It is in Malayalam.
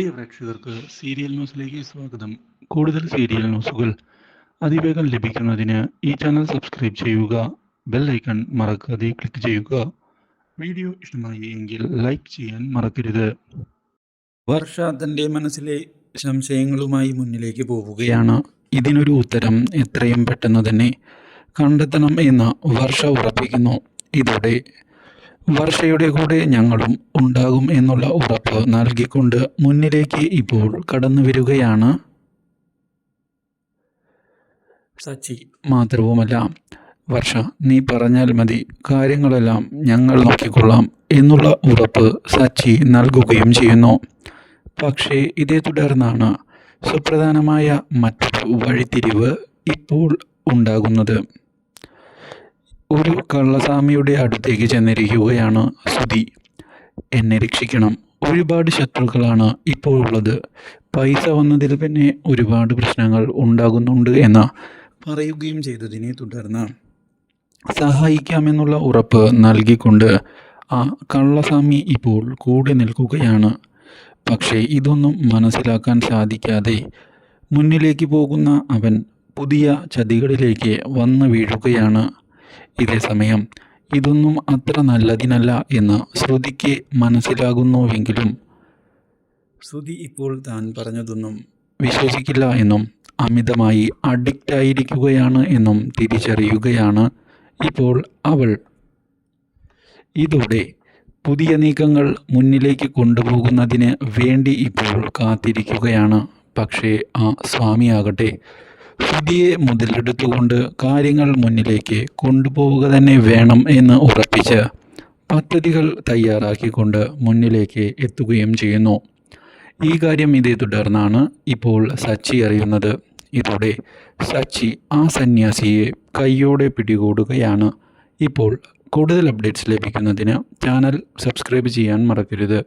പ്രിയ പ്രേക്ഷകർക്ക് സീരിയൽ ന്യൂസിലേക്ക് സ്വാഗതം. കൂടുതൽ സീരിയൽ ന്യൂസുകൾ അതിവേഗം ലഭിക്കുന്നതിന് ഈ ചാനൽ സബ്സ്ക്രൈബ് ചെയ്യുക ബെൽ ഐക്കൺ മറക്കാതെ ക്ലിക്ക് ചെയ്യുക. വീഡിയോ ഇഷ്ടമായി എങ്കിൽ ലൈക്ക് ചെയ്യാൻ മറക്കരുത്. വർഷ തന്റെ മനസ്സിലെ സംശയങ്ങളുമായി മുന്നിലേക്ക് പോവുകയാണ്. ഇതിനൊരു ഉത്തരം എത്രയും പെട്ടെന്ന് തന്നെ കണ്ടെത്തണം എന്ന് വർഷ ഉറപ്പിക്കുന്നു. ഇതോടെ വർഷയുടെ കൂടെ ഞങ്ങളും ഉണ്ടാകും എന്നുള്ള ഉറപ്പ് നൽകിക്കൊണ്ട് മുന്നിലേക്ക് ഇപ്പോൾ കടന്നു വരികയാണ്. സച്ചി മാത്രവുമല്ല വർഷ നീ പറഞ്ഞാൽ മതി കാര്യങ്ങളെല്ലാം ഞങ്ങൾ നോക്കിക്കൊള്ളാം എന്നുള്ള ഉറപ്പ് സച്ചി നൽകുകയും ചെയ്യുന്നു. പക്ഷേ ഇതേ തുടർന്നാണ് സുപ്രധാനമായ മറ്റൊരു വഴിത്തിരിവ് ഇപ്പോൾ ഉണ്ടാകുന്നത്. ഒരു കള്ളസ്വാമിയുടെ അടുത്തേക്ക് ചെന്നിരിക്കുകയാണ് സുധി. എന്നെ രക്ഷിക്കണം. ഒരുപാട് ശത്രുക്കളാണ് ഇപ്പോൾ ഉള്ളത്. പൈസ വന്നതിൽ പിന്നെ ഒരുപാട് പ്രശ്നങ്ങൾ ഉണ്ടാകുന്നുണ്ട് എന്ന് പറയുകയും ചെയ്തതിനെ തുടർന്ന് സഹായിക്കാമെന്നുള്ള ഉറപ്പ് നൽകിക്കൊണ്ട് ആ കള്ളസ്വാമി ഇപ്പോൾ കൂടെ നിൽക്കുകയാണ്. പക്ഷേ ഇതൊന്നും മനസ്സിലാക്കാൻ സാധിക്കാതെ മുന്നിലേക്ക് പോകുന്ന അവൻ പുതിയ ചതികളിലേക്ക് വന്നു വീഴുകയാണ്. ഇതേ സമയം ഇതൊന്നും അത്ര നല്ലതിനല്ല എന്ന് ശ്രുതിക്ക് മനസ്സിലാകുന്നുവെങ്കിലും ശ്രുതി ഇപ്പോൾ താൻ പറഞ്ഞതൊന്നും വിശ്വസിക്കില്ല എന്നും അമിതമായി അഡിക്റ്റ് ആയിരിക്കുകയാണ് എന്നും തിരിച്ചറിയുകയാണ് ഇപ്പോൾ അവൾ. ഇതോടെ പുതിയ നീക്കങ്ങൾ മുന്നിലേക്ക് കൊണ്ടുപോകുന്നതിന് വേണ്ടി ഇപ്പോൾ കാത്തിരിക്കുകയാണ്. പക്ഷേ ആ സ്വാമിയാകട്ടെ ശ്രുതിയെ മുതലെടുത്തുകൊണ്ട് കാര്യങ്ങൾ മുന്നിലേക്ക് കൊണ്ടുപോവുക തന്നെ വേണം എന്ന് ഉറപ്പിച്ച് പദ്ധതികൾ തയ്യാറാക്കിക്കൊണ്ട് മുന്നിലേക്ക് എത്തുകയും ചെയ്യുന്നു. ഈ കാര്യം ഇതേ തുടർന്നാണ് ഇപ്പോൾ സച്ചി അറിയുന്നത്. ഇതോടെ സച്ചി ആ സന്യാസിയെ കൈയോടെ പിടികൂടുകയാണ്. ഇപ്പോൾ കൂടുതൽ അപ്ഡേറ്റ്സ് ലഭിക്കുന്നതിന് ചാനൽ സബ്സ്ക്രൈബ് ചെയ്യാൻ മറക്കരുത്.